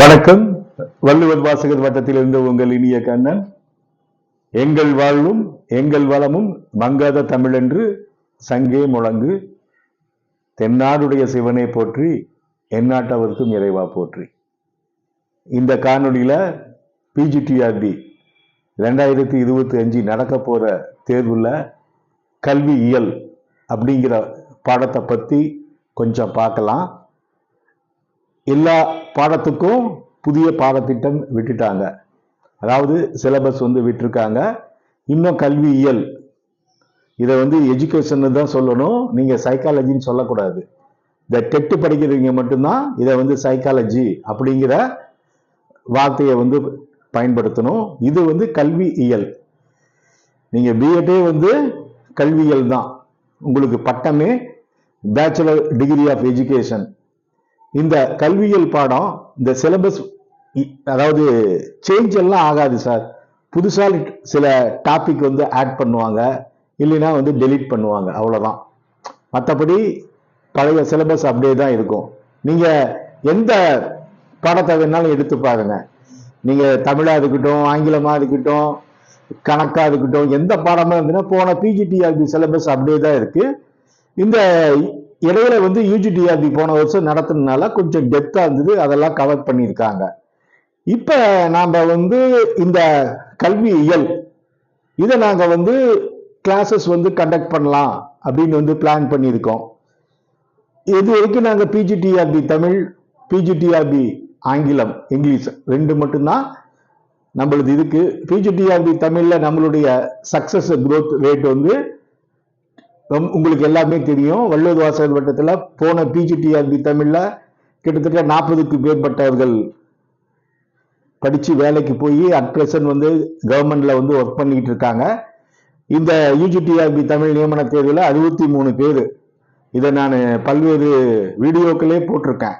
வணக்கம். வள்ளுவர் வாசகர் வட்டத்திலிருந்து உங்கள் இனிய கண்ணன். எங்கள் வாழ்வும் எங்கள் வளமும் மங்காத தமிழென்று சங்கே முழங்கு. தென்னாடுடைய சிவனை போற்றி எந்நாட்டவர்க்கும் இறைவா போற்றி. இந்த காணொலியில் பிஜிடிஆர்டி ரெண்டாயிரத்தி இருபத்தி அஞ்சு நடக்க போகிற தேர்வில் கல்வி இயல் அப்படிங்கிற பாடத்தை பற்றி கொஞ்சம் பார்க்கலாம். எல்லா பாடத்துக்கும் புதிய பாடத்திட்டம் விட்டுட்டாங்க. அதாவது சிலபஸ் வந்து விட்டுருக்காங்க. இன்னும் கல்வியியல் இதை வந்து எஜுகேஷன் தான் சொல்லணும். நீங்கள் சைக்காலஜின்னு சொல்லக்கூடாது. இந்த டெட்டு படிக்கிறவங்க மட்டும்தான் இதை வந்து சைக்காலஜி அப்படிங்கிற வார்த்தையை வந்து பயன்படுத்தணும். இது வந்து கல்வி இயல். நீங்கள் பிஎட்டே வந்து கல்வியியல் தான். உங்களுக்கு பட்டமே பேச்சுலர் டிகிரி ஆஃப் எஜுகேஷன் இந்த கல்வியியல் பாடம் இந்த சிலபஸ் அதாவது சேஞ்ச் எல்லாம் ஆகாது சார் புதுசாக சில டாபிக் வந்து ஆட் பண்ணுவாங்க. இல்லைன்னா வந்து டெலீட் பண்ணுவாங்க. அவ்வளோதான் மற்றபடி பழைய சிலபஸ் அப்படியே தான் இருக்கும். நீங்கள் எந்த பாடத்தை வேணாலும் எடுத்து பாருங்க. நீங்கள் தமிழாக இருக்கட்டும் ஆங்கிலமாக இருக்கட்டும் கணக்காக இருக்கட்டும் எந்த பாடமாக இருந்ததுன்னா போன பிஜிடிஆர்பி சிலபஸ் அப்படியே தான் இருக்குது இந்த இடையில வந்து யூஜிடிஆர்பி போன வருஷம் நடத்துனதுனால கொஞ்சம் டெப்தா இருந்தது. அதெல்லாம் கவர் பண்ணியிருக்காங்க. இப்ப நாம வந்து இந்த கல்வி இதை நாங்க வந்து கிளாஸஸ் வந்து கண்டக்ட் பண்ணலாம் அப்படின்னு வந்து பிளான் பண்ணியிருக்கோம். இது வரைக்கும் நாங்கள் PGTRB Tamil PGTRB Aangilam English ரெண்டு மட்டும்தான் நம்மளது இதுக்கு. பிஜிடிஆர்பி தமிழில் நம்மளுடைய சக்சஸ் க்ரோத் ரேட் வந்து உங்களுக்கு எல்லாமே தெரியும். வள்ளுவர் வாசகர் வட்டத்தில் போன பிஜிடிஆர்பி தமிழில் கிட்டத்தட்ட நாற்பதுக்கு மேற்பட்டவர்கள் படித்து வேலைக்கு போய் அட் பிரசன்ட் வந்து கவர்மெண்டில் வந்து ஒர்க் பண்ணிக்கிட்டு இருக்காங்க. இந்த யூஜிடிஆர்பி தமிழ் நியமன தேர்வில் அறுபத்தி மூணு பேர். இதை நான் பல்வேறு வீடியோக்களே போட்டிருக்கேன்.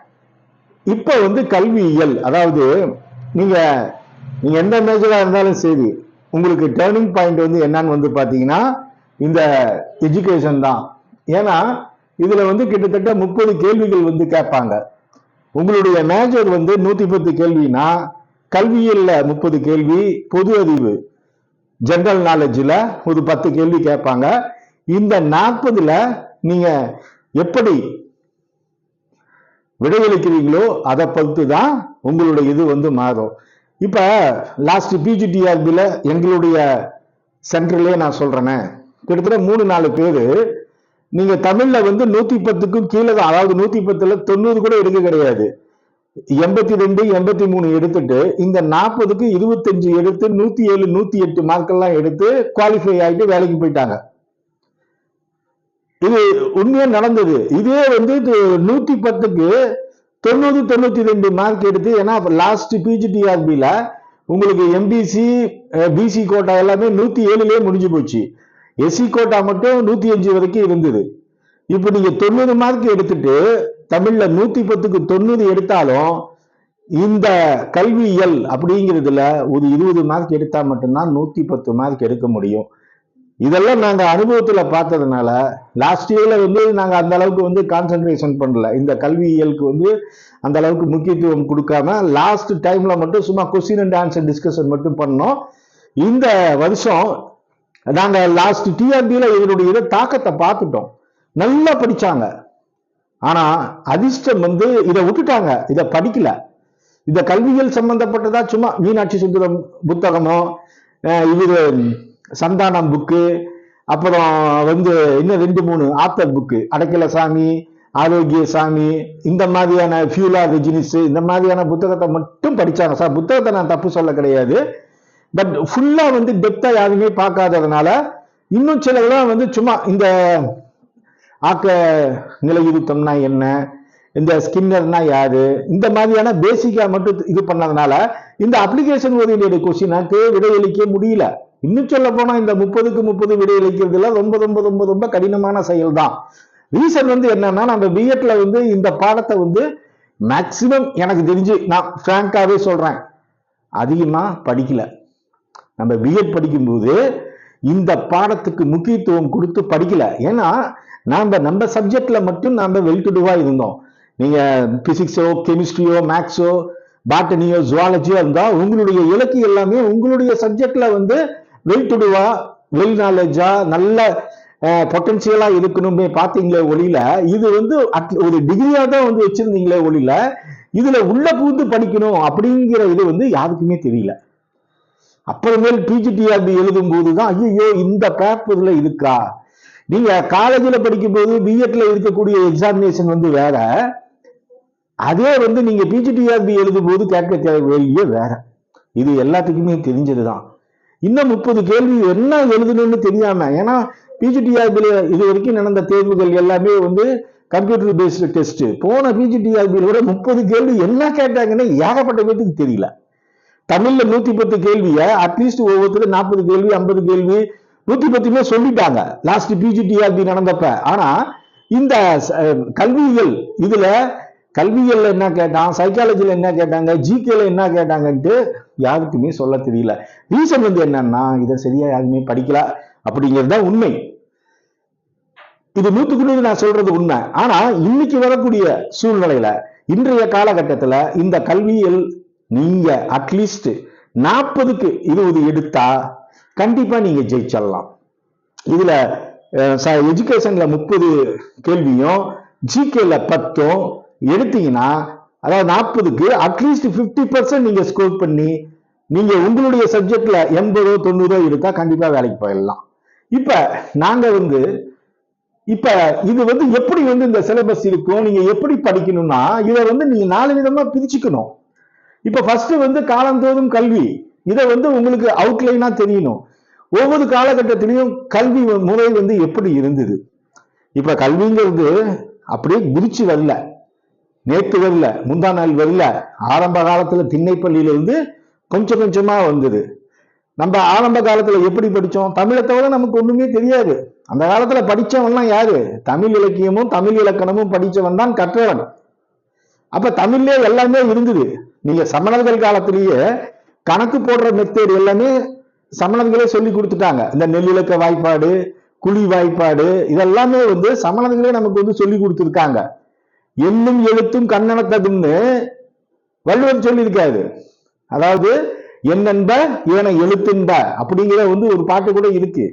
இப்போ வந்து கல்வியியல் அதாவது நீங்கள் நீங்கள் எந்த மேஜராக இருந்தாலும் சரி உங்களுக்கு டேர்னிங் பாயிண்ட் வந்து என்னன்னு வந்து பார்த்தீங்கன்னா இந்த எஜுகேஷன் தான். ஏன்னா இதுல வந்து கிட்டத்தட்ட முப்பது கேள்விகள் வந்து கேட்பாங்க. உங்களுடைய மேஜர் வந்து நூத்தி பத்து கேள்வினா கல்வியில் முப்பது கேள்வி பொது அறிவு ஜென்ரல் நாலேஜில் ஒரு பத்து கேள்வி கேட்பாங்க. இந்த நாற்பதுல நீங்க எப்படி விடையளிக்கிறீங்களோ அதை பொறுத்து தான் உங்களுடைய இது வந்து மாறும். இப்போ லாஸ்ட் பிஜிடிஆர்பியில் எங்களுடைய சென்டர்லயே நான் சொல்றேனே. கிட்டத்தட்ட மூணு நாலு பேர். நீங்க தமிழ்ல வந்து நூத்தி பத்துக்கும் கீழே தான் அதாவது நூத்தி பத்துல தொண்ணூறு கூட எடுக்க கிடையாது. எண்பத்தி ரெண்டு எண்பத்தி மூணு எடுத்துட்டு இந்த நாற்பதுக்கு இருபத்தஞ்சு எடுத்து நூத்தி ஏழு நூத்தி எட்டு மார்க்கெல்லாம் எடுத்து குவாலிஃபை ஆகிட்டு வேலைக்கு போயிட்டாங்க. இது உண்மையா நடந்தது. இதே வந்து இது நூத்தி பத்துக்கு தொண்ணூறு தொண்ணூத்தி ரெண்டு மார்க் எடுத்து ஏன்னா லாஸ்ட் பிஜிடிஆர்பில உங்களுக்கு எம்பிசி பிசி கோட்டா எல்லாமே நூத்தி ஏழுலயே முடிஞ்சு போச்சு. எஸ்சி கோட்டா மட்டும் நூத்தி அஞ்சு வரைக்கும் இருந்தது. இப்போ நீங்க தொண்ணூறு மார்க் எடுத்துட்டு தமிழ்ல நூத்தி பத்துக்கு தொண்ணூறு எடுத்தாலும் இந்த கல்வியியல் அப்படிங்கிறதுல ஒரு இருபது மார்க் எடுத்தா மட்டும்தான் நூத்தி பத்து மார்க் எடுக்க முடியும். இதெல்லாம் நாங்க அனுபவத்துல பார்த்ததுனால லாஸ்ட் இயர்ல வந்து நாங்க அந்த அளவுக்கு வந்து கான்சென்ட்ரேஷன் பண்ணல. இந்த கல்வியியலுக்கு வந்து அந்த அளவுக்கு முக்கியத்துவம் கொடுக்காம லாஸ்ட் டைம்ல மட்டும் சும்மா கொஸ்டின் அண்ட் ஆன்சர் டிஸ்கஷன் மட்டும் பண்ணோம். இந்த வருஷம் நாங்க லாஸ்ட் டிஆர்பியில இதனுடைய இதை தாக்கத்தை பார்த்துட்டோம். நல்லா படிச்சாங்க. ஆனா அதிர்ஷ்டம் வந்து இதை விட்டுட்டாங்க. இதை படிக்கல. இந்த கல்வியல் சம்பந்தப்பட்டதா சும்மா மீனாட்சி சுந்தரம் புத்தகமோ இது சந்தானம் புக்கு அப்புறம் வந்து இன்னும் ரெண்டு மூணு ஆத்தர் புக்கு அடைக்கல சாமி ஆரோக்கிய சாமி இந்த மாதிரியான ஃபியூலா ரெஜினிஸ் இந்த மாதிரியான புத்தகத்தை மட்டும் படிச்சாங்க. சார் புத்தகத்தை நான் தப்பு சொல்ல கிடையாது. பட் ஃபுல்லா வந்து டெப்தா யாருமே பார்க்காததுனால இன்னும் சிலதெல்லாம் வந்து சும்மா இந்த ஆக்க நிலையுறுத்தம்னா என்ன? இந்த ஸ்கின்னர்னா யாரு? இந்த மாதிரியான பேசிக்கா மட்டும் இது பண்ணதுனால இந்த அப்ளிகேஷன் ஓரியன்டட் கொஸ்டினாக்கு விடையளிக்க முடியல. இன்னும் சொல்ல போனா இந்த முப்பதுக்கு முப்பது விடையளிக்கிறதுல ரொம்ப ரொம்ப ரொம்ப ரொம்ப கடினமான செயல் தான் ரீசன் வந்து என்னன்னா நம்ம பிஎட்ல வந்து இந்த பாடத்தை வந்து மேக்சிமம் எனக்கு தெரிஞ்சு நான் ஃப்ராங்காவே சொல்றேன். அதிகமா படிக்கல. நம்ம பிஎட் படிக்கும்போது இந்த பாடத்துக்கு முக்கியத்துவம் கொடுத்து படிக்கல. ஏன்னா நாம் நம்ம சப்ஜெக்ட்ல மட்டும் நாம் வெல் இருந்தோம். நீங்கள் பிசிக்ஸோ கெமிஸ்ட்ரியோ மேக்ஸோ பாட்டனியோ ஜுவாலஜியோ இருந்தால் உங்களுடைய இலக்கு எல்லாமே உங்களுடைய சப்ஜெக்ட்ல வந்து வெயிட்டுடுவா வெல் நாலேஜா நல்ல பொட்டன்சியலா இருக்கணுமே பார்த்தீங்களே ஒளியில இது வந்து ஒரு டிகிரியா தான் வந்து வச்சிருந்தீங்களே ஒளியில இதுல உள்ள பூந்து படிக்கணும் அப்படிங்கிற இது வந்து யாருக்குமே தெரியல. அப்புறமேல் பிஜிடிஆர்பி எழுதும் போது தான் ஐயோ இந்த பேப்பரில் இருக்கா? நீங்க காலேஜில் படிக்கும்போது பிஎட்ல இருக்கக்கூடிய எக்ஸாமினேஷன் வந்து வேற. அதே வந்து நீங்க பிஜிடிஆர்பி எழுதும் போது கேட்க கேள்வியே வேற. இது எல்லாத்துக்குமே தெரிஞ்சது தான் இன்னும் முப்பது கேள்வி என்ன எழுதணும்னு தெரியாம ஏன்னா பிஜிடிஆர்பியில் இது வரைக்கும் நடந்த தேர்வுகள் எல்லாமே வந்து கம்ப்யூட்டர் பேஸ்டு டெஸ்ட் போன பிஜிடிஆர்பியில் விட முப்பது கேள்வி என்ன கேட்டாங்கன்னு ஏகப்பட்ட பேத்துக்கு தெரியல. தமிழ்ல நூத்தி பத்து கேள்விய அட்லீஸ்ட் ஒவ்வொருத்தரும் நாற்பது கேள்வி ஐம்பது கேள்வி நூத்தி பத்துமே சொல்லிட்டாங்க. லாஸ்ட் பிஜிடிஆர்பி நடந்தப்ப. ஆனா இந்த கல்வியியல் இதுல கல்வியல்ல என்ன கேட்டான் சைக்காலஜில என்ன கேட்டாங்க ஜிகேல என்ன கேட்டாங்கன்ட்டு யாருக்குமே சொல்ல தெரியல. ரீசன் வந்து என்னன்னா இதை சரியா யாருமே படிக்கல அப்படிங்கிறது தான் உண்மை. இது நூத்துக்கு நூறு நான் சொல்றது உண்மை. ஆனா இன்னைக்கு வரக்கூடிய சூழ்நிலையில இன்றைய காலகட்டத்துல இந்த கல்வியல் நீங்க அட்லீஸ்ட் நாற்பதுக்கு இருபது எடுத்தா கண்டிப்பா நீங்க ஜெயிச்சிடலாம். இதுல எஜுகேஷன்ல முப்பது கேள்வியும் ஜிகேல பத்தும் எடுத்தீங்கன்னா அதாவது நாற்பதுக்கு அட்லீஸ்ட் 50% பர்சன்ட் நீங்க ஸ்கோர் பண்ணி நீங்க உங்களுடைய சப்ஜெக்ட்ல எண்பதோ தொண்ணூறோ எடுத்தா கண்டிப்பா வேலைக்கு போயிடலாம். இப்ப நாங்க வந்து இப்ப இது வந்து எப்படி வந்து இந்த சிலபஸ் இருக்கும் நீங்க எப்படி படிக்கணும்னா இதை வந்து நீங்க நாலு விதமா பிரிச்சுக்கணும். இப்ப ஃபர்ஸ்ட் வந்து காலந்தோறும் கல்வி. இதை வந்து உங்களுக்கு அவுட்லைனா தெரியணும். ஒவ்வொரு காலகட்டத்திலையும் கல்வி முறை வந்து எப்படி இருந்தது? இப்ப கல்விங்கிறது அப்படியே குதிச்சு வரல. நேற்று வரல முந்தா நாள் வரல. ஆரம்ப காலத்துல திண்ணைப்பள்ளியிலிருந்து கொஞ்சம் கொஞ்சமா வந்தது. நம்ம ஆரம்ப காலத்துல எப்படி படித்தோம் தமிழை தவிர நமக்கு ஒண்ணுமே தெரியாது. அந்த காலத்துல படித்தவன்லாம் யாரு? தமிழ் இலக்கியமும் தமிழ் இலக்கணமும் படிச்சவன் தான் கற்றவன். அப்ப தமிழ்லேயே எல்லாமே இருந்தது. நீங்க சமணர்கள் காலத்திலேயே கணக்கு போடுற மெத்தேட் எல்லாமே சமணர்களே சொல்லி கொடுத்துட்டாங்க. இந்த நெல்லிலக்க வாய்ப்பாடு குழி வாய்ப்பாடு இதெல்லாமே வந்து சமணர்களே நமக்கு வந்து சொல்லி கொடுத்துருக்காங்க. எண்ணும் எழுத்தும் கண்ணனத்ததுன்னு வள்ளுவர் சொல்லியிருக்காரு. அதாவது என்னென்ப இவனை எழுத்துன்ப அப்படிங்கிற வந்து ஒரு பாட்டு கூட இருக்கு.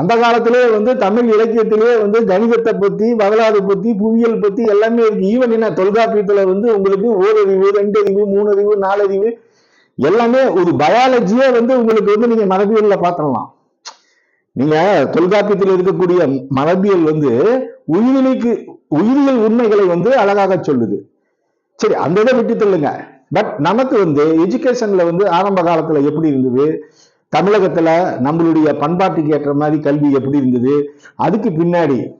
அந்த காலத்திலே வந்து தமிழ் இலக்கியத்திலே வந்து கணிதத்தை பத்தி வரலாறு பத்தி புவியியல் பத்தி எல்லாமே இருக்கு. ஈவன் என்ன தொல்காப்பியத்துல வந்து உங்களுக்கு ஓரறிவு ரெண்டு அறிவு மூணு அறிவு நாலு அறிவு எல்லாமே ஒரு பயாலஜியே வந்து உங்களுக்கு வந்து நீங்கள் மரபியலில் பார்த்துடலாம். நீங்க தொல்காப்பியத்தில் இருக்கக்கூடிய மரபியல் வந்து உயிரிலுக்கு உயிரியல் உண்மைகளை வந்து அழகாக சொல்லுது. சரி அந்த இதை விட்டு தள்ளுங்க பட் நமக்கு வந்து எஜுகேஷன்ல வந்து ஆரம்ப காலத்துல எப்படி இருந்தது? தமிழகத்துல நம்மளுடைய பண்பாட்டுக்கு ஏற்ற மாதிரி கல்வி எப்படி இருந்தது? அதுக்கு பின்னாடி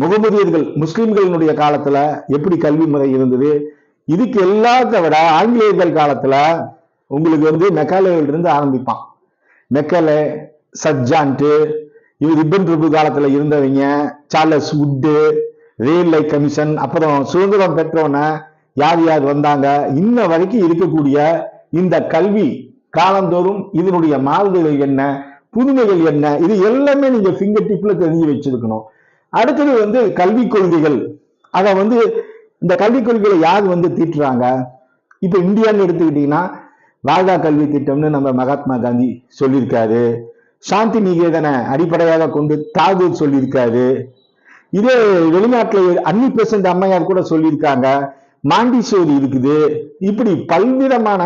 முகமதியர்கள் முஸ்லிம்களினுடைய காலத்துல எப்படி கல்வி முறை இருந்தது? இதுக்கு எல்லாத்த விட ஆங்கிலேயர்கள் காலத்துல உங்களுக்கு வந்து மெக்காலேயிலிருந்து ஆரம்பிப்பான். மெக்கலே சர்ஜான்ட்டு இவர் ரிப்பன் பிரபு காலத்துல இருந்தவங்க சார்லஸ் உட்டு ரயில் லைட் கமிஷன் அப்புறம் சுதந்திரம் பெற்றோன யார் யார் வந்தாங்க? இன்ன வரைக்கும் இருக்கக்கூடிய இந்த கல்வி காலந்தோறும் இதனுடைய மாறுதல்கள் என்ன புதுமைகள் என்ன இது எல்லாமே நீங்க ஃபிங்கர் டிப்ல தெரிஞ்சு வச்சிருக்கணும். அடுத்தது வந்து கல்விக் கொள்கைகள். அதை வந்து இந்த கல்விக் கொள்கைகளை யார் வந்து தீட்டுறாங்க? இப்ப இந்தியான்னு எடுத்துக்கிட்டீங்கன்னா வாழ்கா கல்வி திட்டம்னு நம்ம மகாத்மா காந்தி சொல்லியிருக்காரு. சாந்தி நிகேதனை அடிப்படையாக கொண்டு தாகூர் சொல்லியிருக்காரு. இதே வெளிநாட்டில் அன்னி பெசன்ட் அம்மையார் கூட சொல்லியிருக்காங்க. மாண்டிசோரி இருக்குது. இப்படி பல்விதமான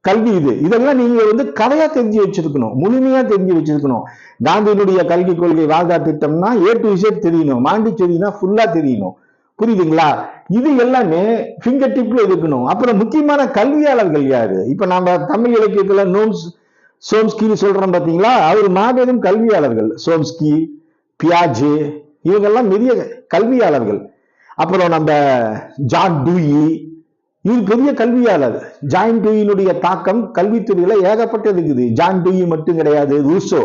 கல்வி இது. இதெல்லாம் நீங்க வந்து கதையா தெரிஞ்சு வச்சிருக்கணும். முழுமையா தெரிஞ்சு வச்சிருக்கணும். காந்தியினுடைய கல்வி கொள்கை வாழ்கா திட்டம்னா ஏ டு இசட் தெரியணும். மாண்டிச்சேரினா ஃபுல்லா தெரியணும். புரியுதுங்களா? இது எல்லாமே ஃபிங்கர் டிப்ல இருக்கணும். அப்புறம் முக்கியமான கல்வியாளர்கள் யாரு? இப்ப நாம தமிழ் இலக்கியத்துல நோம்ஸ் சோம்ஸ்கின்னு சொல்றோம் பாத்தீங்களா? அவர் மாபெரும் கல்வியாளர்கள். சோம்ஸ்கி பியாஜே இவங்கெல்லாம் பெரிய கல்வியாளர்கள். அப்புறம் நம்ம ஜான் டூயி இது பெரிய கல்வியாளர் ஜாயின் டூயினுடைய தாக்கம் கல்வித்துறையில ஏகப்பட்டது இருக்குது ஜான் டூயி மட்டும் கிடையாது ரூசோ.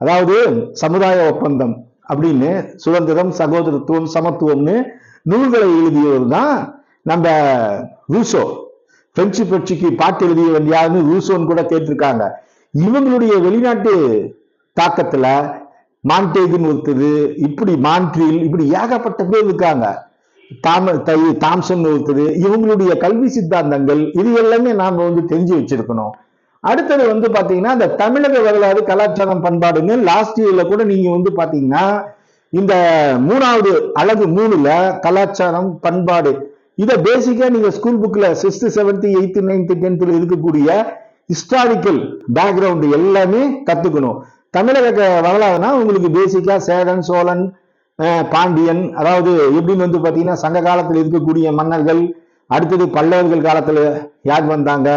அதாவது சமுதாய ஒப்பந்தம் அப்படின்னு சுதந்திரம் சகோதரத்துவம் சமத்துவம்னு நூல்களை எழுதியவர் தான் நம்ம ரூசோ. பிரெஞ்சு புரட்சிக்கு பாட்டு எழுதியவன் யாருன்னு ரூசோன்னு கூட கேட்டிருக்காங்க. இவங்களுடைய வெளிநாட்டு தாக்கத்துல மான்டேகுன்னு ஒருத்தது இப்படி மான்ட்ரில் இப்படி ஏகப்பட்ட பேர் இருக்காங்க. தாம தை- தாம்சன் இருக்குது இவங்களுடைய கல்வி சித்தாந்தங்கள் இது எல்லாமே நாம வந்து தெரிஞ்சு வச்சிருக்கணும். அடுத்தது வந்து பாத்தீங்கன்னா இந்த தமிழக வரலாறு கலாச்சாரம் பண்பாடுன்னு லாஸ்ட் இயர்ல கூட நீங்க வந்து பாத்தீங்கன்னா இந்த மூணாவது அழகு மூணுல கலாச்சாரம் பண்பாடு இதை பேசிக்கா நீங்க ஸ்கூல் புக்ல சிக்ஸ்த் செவன்த் எயித்து நைன்த்து டென்த்ல இருக்கக்கூடிய ஹிஸ்டாரிக்கல் பேக்ரவுண்ட் எல்லாமே கத்துக்கணும். தமிழக வரலாறுனா உங்களுக்கு பேசிக்கா சேரன் சோழன் பாண்டியன் அதாவது எப்படின்னு வந்து பார்த்தீங்கன்னா சங்க காலத்தில் இருக்கக்கூடிய மன்னர்கள் அடுத்தது பல்லவர்கள் காலத்தில் யார் வந்தாங்க?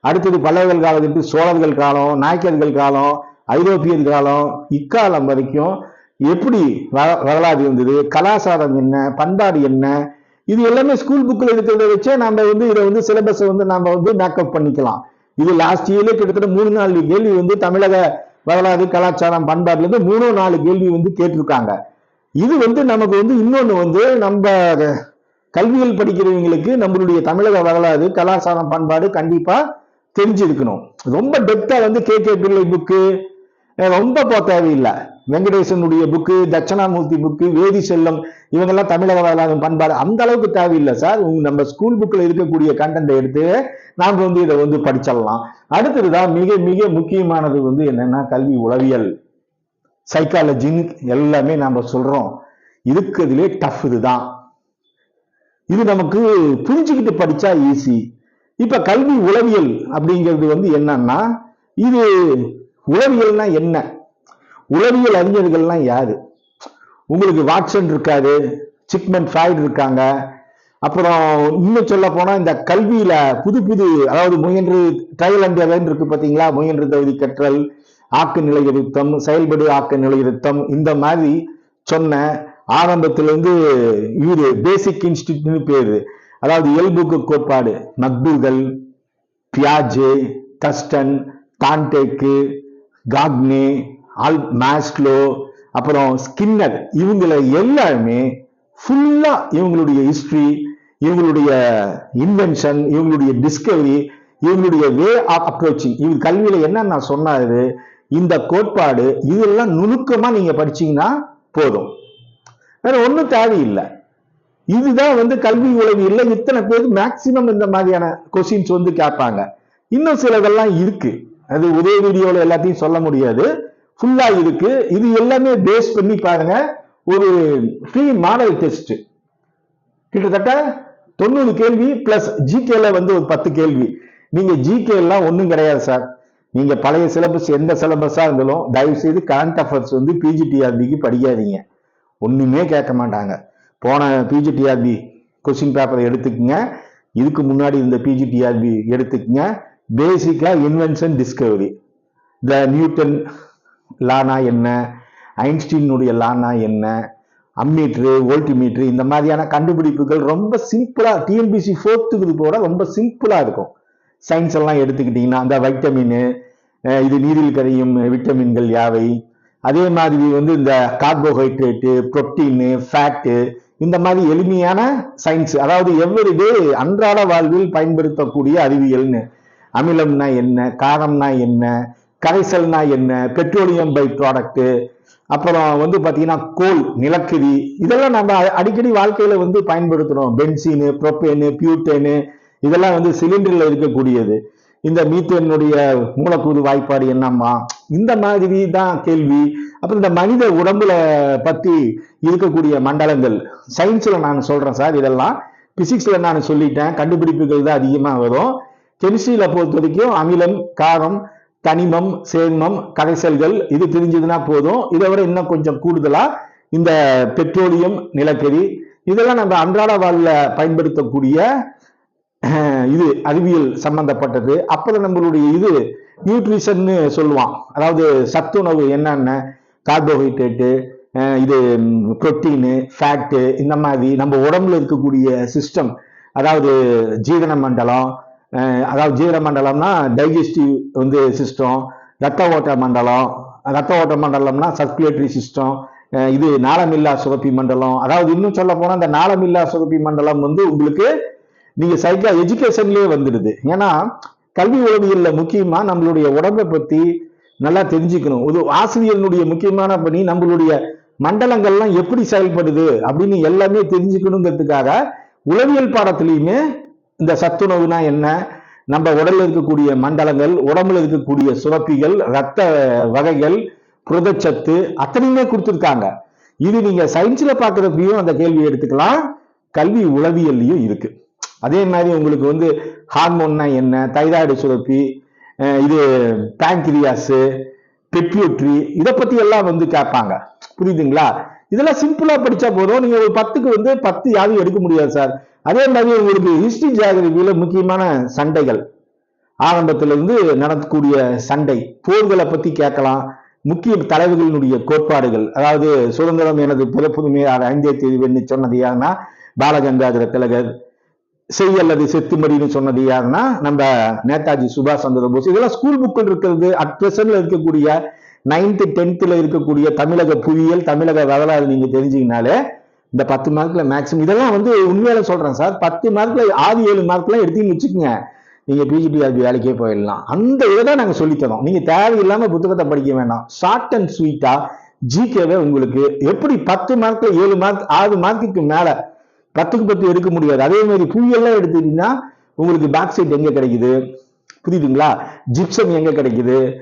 அடுத்தது பல்லவர்கள் காலத்துக்கு சோழர்கள் காலம் நாயக்கர்கள் காலம் ஐரோப்பியர் காலம் இக்காலம் வரைக்கும் எப்படி வ- வரலாறு இருந்தது? கலாச்சாரம் என்ன? பண்பாடு என்ன? இது எல்லாமே ஸ்கூல் புக்கில் இருக்கிறத வச்சே நம்ம வந்து இதை வந்து சிலபஸை வந்து நம்ம வந்து மேக்கப் பண்ணிக்கலாம். இது லாஸ்ட் இயர்ல கிட்டத்தட்ட மூணு நாலு கேள்வி வந்து தமிழக வரலாறு கலாச்சாரம் பண்பாடுல இருந்து நாலு கேள்வி வந்து கேட்டிருக்காங்க. இது வந்து நமக்கு வந்து இன்னொன்று வந்து நம்ம கல்வியில் படிக்கிறவங்களுக்கு நம்மளுடைய தமிழக வரலாறு கலாச்சாரம் பண்பாடு கண்டிப்பாக தெரிஞ்சிருக்கணும். ரொம்ப டெப்த்தாக வந்து கே. கே. பிள்ளை புக்கு ரொம்ப போ தேவையில்லை. வெங்கடேசனுடைய புக்கு தட்சணாமூர்த்தி புக்கு வேதி செல்லம் இவங்கெல்லாம் தமிழக வரலாறு பண்பாடு அந்த அளவுக்கு தேவையில்லை சார். நம்ம ஸ்கூல் புக்கில் இருக்கக்கூடிய கண்டென்ட்டை எடுத்து நாம் வந்து இதை வந்து படிச்சிடலாம். அடுத்ததுதான் மிக மிக முக்கியமானது வந்து என்னன்னா கல்வி உளவியல். சைக்காலஜின்னு எல்லாமே நாம சொல்றோம். இருக்கிறதுலே டஃப் இதுதான். இது நமக்கு புரிஞ்சுக்கிட்டு படிச்சா ஈஸி இப்ப கல்வி உளவியல் அப்படிங்கிறது வந்து என்னன்னா இது உளவியல்னா என்ன? உளவியல் அறிஞர்கள்லாம் யாரு? உங்களுக்கு வாட்சன் இருக்காரு சிக்மன் ஃப்ராய்டு இருக்காங்க. அப்புறம் இன்னும் சொல்ல போனா இந்த கல்வியில புது புது அதாவது முயன்று ட்ரையல் அண்ட் இருக்கு பாத்தீங்களா? முயன்று தகுதி கற்றல் ஆக்க நிலையிருத்தம் செயல்படு ஆக்க நிலையிருத்தம் இந்த மாதிரி சொன்ன ஆரம்பத்திலிருந்து இவரு பேசிக் இன்ஸ்டியூட்னு பேரு. அதாவது இயல்புக்கு கோட்பாடு. மக்பூர்கள் பியாஜே கஸ்டன் டான்டேக்கு காக்னே ஆல் மாஸ்லோ அப்புறம் ஸ்கின்னர். இவங்களை எல்லாருமே ஃபுல்லா இவங்களுடைய ஹிஸ்டரி இவங்களுடைய இன்வென்ஷன் இவங்களுடைய டிஸ்கவரி இவங்களுடைய வே ஆஃப் அப்ரோச்சிங் இவங்க கல்வியில என்ன நான் சொன்னாரு இந்த கோட்பாடு இதெல்லாம் நுணுக்கமா நீங்க படிச்சீங்கன்னா போதும். வேற ஒண்ணும் தேவையில்லை. இதுதான் வந்து கல்வி உளவியல்ல இத்தனை பேர் மேக்சிமம் இந்த மாதிரியான கொஸ்டின்ஸ் வந்து கேட்பாங்க. இன்னும் சிலதெல்லாம் இருக்கு. அது ஒரே வீடியோல எல்லாத்தையும் சொல்ல முடியாது. ஃபுல்லா இருக்கு. இது எல்லாமே பேஸ் பண்ணி பாருங்க. ஒரு ஃப்ரீ மாடல் டெஸ்ட் கிட்டத்தட்ட தொண்ணூறு கேள்வி பிளஸ் ஜிகேல வந்து ஒரு பத்து கேள்வி. நீங்க ஜிகே எல்லாம் ஒண்ணும் கிடையாது சார். நீங்க பழைய சிலபஸ் எந்த சிலபஸா இருந்தாலும் தயவு செய்து கரண்ட் அஃபேர்ஸ் வந்து பிஜிடிஆர்பிக்கு படிக்காதீங்க. ஒண்ணுமே கேட்க மாட்டாங்க. போன பிஜிடிஆர்பி கொஸ்டின் பேப்பரை எடுத்துக்கங்க. இதுக்கு முன்னாடி இருந்த பிஜிடிஆர்பி எடுத்துக்கங்க. பேசிக்கா இன்வென்ஷன் டிஸ்கவரி த நியூட்டன் லானா என்ன? ஐன்ஸ்டீனுடைய லானா என்ன? அம்மீட்ரு வோல்டிமீட்ரு இந்த மாதிரியான கண்டுபிடிப்புகள் ரொம்ப சிம்பிளா டிஎன்பிசி ஃபோர்த்துக்கு போட ரொம்ப சிம்பிளா இருக்கும். சயின்ஸ் எல்லாம் எடுத்துக்கிட்டிங்கன்னா அந்த வைட்டமின் இது நீரில் கரையும் விட்டமின்கள் யாவை? அதே மாதிரி வந்து இந்த கார்போஹைட்ரேட்டு புரோட்டீனு ஃபேட்டு இந்த மாதிரி எளிமையான சயின்ஸ் அதாவது எவ்ரிடே அன்றாட வாழ்வில் பயன்படுத்தக்கூடிய அறிவியல்னு. அமிலம்னா என்ன? காரம்னா என்ன? கரைசல்னா என்ன? Petroleum by product. அப்புறம் வந்து பார்த்தீங்கன்னா கோல் நிலக்கரி இதெல்லாம் நம்ம அடிக்கடி வாழ்க்கையில் வந்து பயன்படுத்துகிறோம் பென்சீனு ப்ரோப்பேனு பியூட்டேனு இதெல்லாம் வந்து சிலிண்டரில் இருக்கக்கூடியது. இந்த மீத்தேனுடைய மூலக்கூறு வாய்ப்பாடு என்னம்மா? இந்த மாதிரி தான் கேள்வி. அப்புறம் இந்த மனித உடம்புல பற்றி இருக்கக்கூடிய மண்டலங்கள். சயின்ஸில் நான் சொல்கிறேன் சார் இதெல்லாம். பிசிக்ஸில் நான் சொல்லிட்டேன். கண்டுபிடிப்புகள் தான் அதிகமாக வரும். கெமிஸ்ட்ரியில் பொறுத்த வரைக்கும் அமிலம் காரம் தனிமம் சேர்மம் கரைசல்கள் இது தெரிஞ்சதுன்னா போதும். இதை விட இன்னும் கொஞ்சம் கூடுதலாக இந்த பெட்ரோலியம் நிலக்கரி இதெல்லாம் நம்ம அன்றாட வாழ்வில் பயன்படுத்தக்கூடிய இது அறிவியல் சம்பந்தப்பட்டது. அப்புறம் நம்மளுடைய இது நியூட்ரிஷன்னு சொல்லுவான். அதாவது சத்துணவு என்னென்ன? கார்போஹைட்ரேட்டு இது புரோட்டீனு ஃபேட்டு இந்த மாதிரி நம்ம உடம்புல இருக்கக்கூடிய சிஸ்டம் அதாவது ஜீரண மண்டலம் அதாவது ஜீரண மண்டலம்னா டைஜஸ்டிவ் வந்து சிஸ்டம் ரத்த ஓட்ட மண்டலம் ரத்த ஓட்ட மண்டலம்னா சர்க்குலேட்டரி சிஸ்டம் இது நாளமில்லா சுரப்பி மண்டலம். அதாவது இன்னும் சொல்ல போனால் இந்த நாளமில்லா சுரப்பி மண்டலம் வந்து உங்களுக்கு நீங்க சைக்கா எஜுகேஷன்லயே வந்துடுது. ஏன்னா கல்வி உளவியல்ல முக்கியமா நம்மளுடைய உடம்பை பத்தி நல்லா தெரிஞ்சுக்கணும். ஒரு ஆசிரியர்களுடைய முக்கியமான பணி நம்மளுடைய மண்டலங்கள்லாம் எப்படி செயல்படுது அப்படின்னு எல்லாமே தெரிஞ்சுக்கணுங்கிறதுக்காக உளவியல் பாடத்திலையுமே இந்த சத்துணவுனா என்ன நம்ம உடல்ல இருக்கக்கூடிய மண்டலங்கள் உடம்புல இருக்கக்கூடிய சுரப்பிகள் ரத்த வகைகள் புரதச்சத்து அத்தனையுமே கொடுத்துருக்காங்க. இது நீங்க சயின்ஸ்ல பாக்குறப்பையும் அந்த கேள்வி எடுத்துக்கலாம். கல்வி உளவியல்லையும் இருக்கு. அதே மாதிரி உங்களுக்கு வந்து ஹார்மோன்னா என்ன? தைராய்டு சுரப்பி இது பேங்கிரியாஸு பெட்யூட்ரி இதை பத்தி எல்லாம் வந்து கேட்பாங்க. புரியுதுங்களா? இதெல்லாம் சிம்பிளா படிச்சா போதும். நீங்க ஒரு பத்துக்கு வந்து பத்து யாரும் எடுக்க முடியாது சார். அதே மாதிரி உங்களுக்கு ஹிஸ்டரி ஜியாகிரபியில முக்கியமான சண்டைகள். ஆரம்பத்துல இருந்து நடக்கக்கூடிய சண்டை. போர்களை பத்தி கேட்கலாம். முக்கிய தலைவர்களினுடைய கோட்பாடுகள். அதாவது சுதந்திரம் எனது பிறப்புரிமை அது ஐந்தே தேதி சொன்னது யாருன்னா பாலகங்காதர திலகர் செய் அல்லது செத்துமடின்னு சொன்னது யாருன்னா நம்ம நேதாஜி சுபாஷ் சந்திர போஸ். இதெல்லாம் ஸ்கூல் புக்கில் இருக்கிறது. அட் பிரசன்ட்ல இருக்கக்கூடிய நைன்த்து டென்த்தில் இருக்கக்கூடிய தமிழக புவியியல் தமிழக வரலாறு நீங்க தெரிஞ்சீங்கனாலே இந்த பத்து மார்க்ல மேக்ஸிமம் இதெல்லாம் வந்து உண்மையில சொல்றேன் சார். பத்து மார்க்ல ஆறு ஏழு மார்க்லாம் எடுத்து வச்சுக்கோங்க நீங்க பிஜிடிஆர்பி வேலைக்கே போயிடலாம். அந்த இதை தான் நாங்க சொல்லித்தரோம் நீங்க தேவையில்லாம புத்தகத்தை படிக்க வேண்டாம் ஷார்ட் அண்ட் ஸ்வீட்டா ஜிகேவே உங்களுக்கு எப்படி பத்து மார்க்ல ஏழு மார்க் ஆறு மார்க்குக்கு மேலே பத்துக்கு பத்து எடுக்க முடியாது. அதே மாதிரி புவியெல்லாம் எடுத்துக்கிட்டீங்கன்னா உங்களுக்கு பேக் சைட் எங்கே கிடைக்குது? புரியுதுங்களா? ஜிப்சம் எங்கே கிடைக்குது?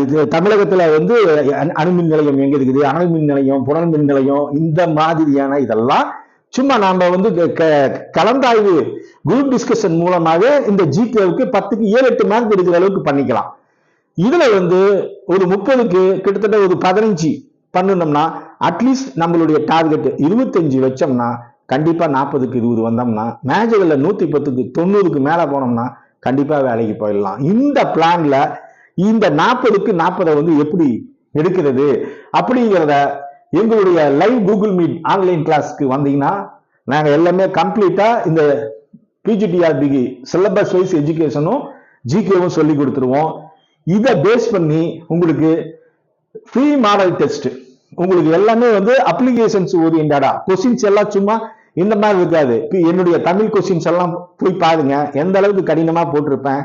இது தமிழகத்துல வந்து அணு- அணுமின் நிலையம் எங்கே இருக்குது? அணுமின் மின் நிலையம் புனல் மின் நிலையம் இந்த மாதிரியான இதெல்லாம் சும்மா நாம் வந்து க- க- கலந்தாய்வு குரூப் டிஸ்கஷன் மூலமாக இந்த ஜிகேவுக்கு பத்துக்கு ஏழு எட்டு மார்க் எடுக்கிற அளவுக்கு பண்ணிக்கலாம். இதில் வந்து ஒரு முப்பதுக்கு கிட்டத்தட்ட ஒரு பதினஞ்சு பண்ணணும்னா அட்லீஸ்ட் நம்மளுடைய டார்கெட் இருபத்தஞ்சு வச்சோம்னா கண்டிப்பாக நாற்பதுக்கு இருபது வந்தோம்னா மேஜர்ல நூற்றி பத்துக்கு தொண்ணூறுக்கு மேலே போனோம்னா கண்டிப்பாக வேலைக்கு போயிடலாம். இந்த பிளானில் இந்த நாற்பதுக்கு நாற்பதை வந்து எப்படி எடுக்கிறது? அப்படிங்கிறத எங்களுடைய லைவ் கூகுள் மீட் ஆன்லைன் கிளாஸ்க்கு வந்தீங்கன்னா நாங்கள் எல்லாமே கம்ப்ளீட்டாக இந்த பிஜிடிஆர்பிக்கு சிலபஸ் வைஸ் எஜுகேஷனும் ஜிகேவும் சொல்லி கொடுத்துருவோம். இதை பேஸ் பண்ணி உங்களுக்கு ஃப்ரீ மாடல் டெஸ்ட் உங்களுக்கு எல்லாமே வந்து அப்ளிகேஷன்ஸ் ஓரியன்டா கொஸ்டின்ஸ் எல்லாம் சும்மா இந்த மாதிரி இருக்காது. என்னுடைய தமிழ் கொஸ்டின்ஸ் எல்லாம் போய் பாருங்க. எந்த அளவுக்கு கடினமா போட்டிருப்பேன்.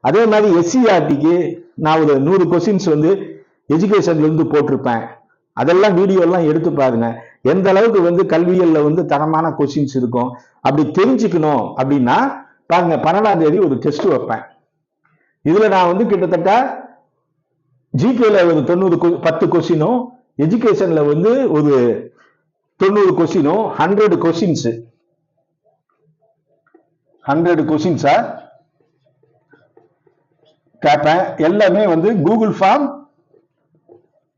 அதே மாதிரி எஸ்சிஆர்டிக்கு நான் ஒரு நூறு கொஸ்டின்ஸ் வந்து எஜுகேஷன்ல இருந்து போட்டிருப்பேன். அதெல்லாம் வீடியோ எல்லாம் எடுத்து பாருங்க. எந்த அளவுக்கு வந்து கல்வியல்ல வந்து தரமான கொஸ்டின்ஸ் இருக்கும். அப்படி தெரிஞ்சுக்கணும் அப்படின்னா பாருங்க பன்னெண்டாம் தேதி ஒரு டெஸ்ட் வைப்பேன். இதுல நான் வந்து கிட்டத்தட்ட ஜிகேல ஒரு தொண்ணூறு கொ- பத்து கொஸ்டினும் எஜுகேஷன்ல வந்து ஒரு தொண்ணூறு கொஸ்டினும் ஹண்ட்ரட் கொஸ்டின்ஸ் ஹண்ட்ரட் கொஸ்டின்ஸா கேட்பேன் எல்லாமே வந்து கூகுள் ஃபார்ம்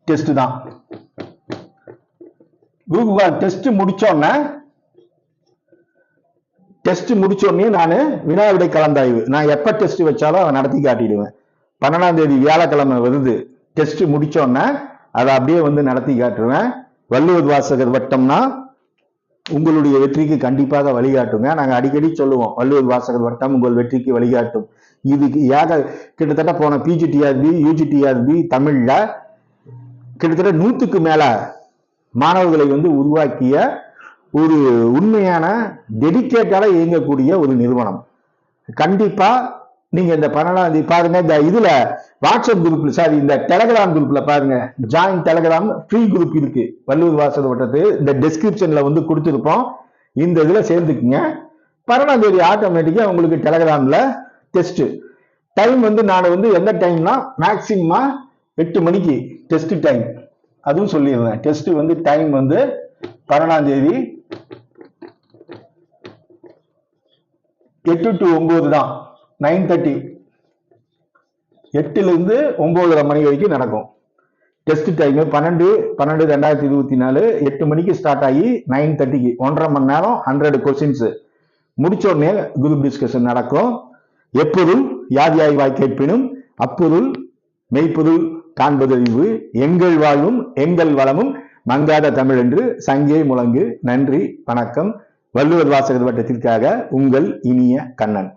டெஸ்ட் தான். கூகுள் ஃபார்ம் டெஸ்ட் முடிச்சோன்னே டெஸ்ட் முடிச்சோடனே நான் வினாவிடை கலந்தாய்வு. நான் எப்ப டெஸ்ட் வச்சாலும் நடத்தி காட்டிடுவேன். பன்னெண்டாம் தேதி வியாழக்கிழமை வருது. டெஸ்ட் முடிச்சோடனே அதை அப்படியே வந்து நடத்தி காட்டுவேன் வள்ளுவர் வாசகர் வட்டம்னா உங்களுடைய வெற்றிக்கு கண்டிப்பாக வழிகாட்டுங்க. நாங்கள் அடிக்கடி சொல்லுவோம் வள்ளுவர் வாசகர் வட்டம் உங்கள் வெற்றிக்கு வழிகாட்டும். இதுக்கு ஏக கிட்டத்தட்ட போன பிஜிடிஆர்பி யூஜிடிஆர்பி தமிழ்ல கிட்டத்தட்ட நூற்றுக்கு மேல மாணவர்களை வந்து உருவாக்கிய ஒரு உண்மையான டெடிக்கேட்டடா இயங்கக்கூடிய ஒரு நிறுவனம். கண்டிப்பா நீங்க இந்த பன்னெண்டாம் தேதி பாருங்க. இந்த இதுல வாட்ஸ்அப் குரூப்ல சாரி இந்த டெலகிராம் குரூப்ல பாருங்க. ஜாயின் டெலகிராம் ஃப்ரீ குரூப் இருக்கு. வள்ளுவர் வாசல் வட்டத்து. இந்த டெஸ்கிரிப்ஷன்ல வந்து கொடுத்துருப்போம். இந்த இதுல சேர்ந்துக்குங்க. பன்னெண்டாம் தேதி ஆட்டோமேட்டிக்கா உங்களுக்கு டெலகிராம்ல டெஸ்ட் டைம் வந்து நான் வந்து எந்த டைம்னா மேக்சிமமா எட்டு மணிக்கு டெஸ்ட் டைம் அதுவும் சொல்லிடுறேன். டெஸ்ட் வந்து டைம் வந்து பன்னெண்டாம் தேதி எட்டு டு ஒன்பது தான். Nine thirty. எட்டுலேருந்து ஒம்பதரை மணி வரைக்கும் நடக்கும். டெஸ்ட் டைம் பன்னெண்டு பன்னெண்டு ரெண்டாயிரத்தி இருபத்தி நாலு எட்டு மணிக்கு ஸ்டார்ட் ஆகி நைன் தேர்ட்டிக்கு ஒன்றரை மணி நேரம் ஹண்ட்ரட் கொஸ்டின்ஸு முடிச்ச உடனே குரூப் டிஸ்கஷன் நடக்கும். எப்பொருள் யார் ஆய்வாய் வாய் கேட்பினும் அப்பொருள் மெய்ப்பொருள் காண்பதறிவு எங்கள் வாழ்வும் எங்கள் வளமும் மங்காத தமிழ் என்று சங்கே முழங்கு. நன்றி வணக்கம். வள்ளுவர் வாசகர் வட்டத்திற்காக உங்கள் இனிய கண்ணன்.